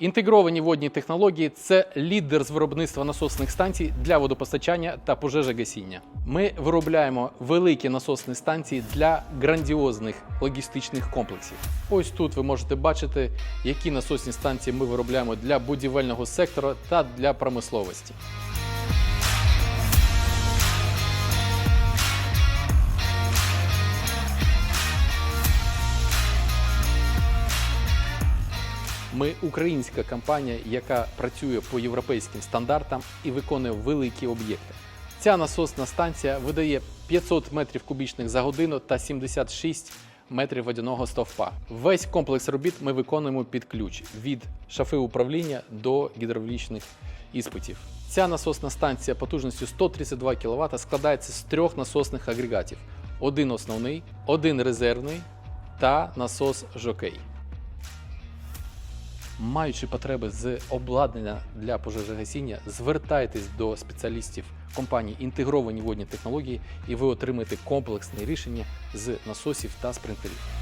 Інтегровані водні технології це лідер з виробництва насосних станцій для водопостачання та пожежогасіння. Ми виробляємо великі насосні станції для грандіозних логістичних комплексів. Ось тут ви можете бачити, які насосні станції ми виробляємо для будівельного сектора та для промисловості. Ми українська компанія, яка працює по європейським стандартам і виконує великі об'єкти. Ця насосна станція видає 500 метрів кубічних за годину та 76 метрів водяного стовпа. Весь комплекс робіт ми виконуємо під ключ від шафи управління до гідравлічних іспитів. Ця насосна станція потужністю 132 кВт складається з трьох насосних агрегатів: один основний, один резервний та насос жокей. Маючи потреби з обладнання для пожежогасіння, звертайтесь до спеціалістів компанії інтегровані водні технології, і ви отримаєте комплексне рішення з насосів та спринтерів.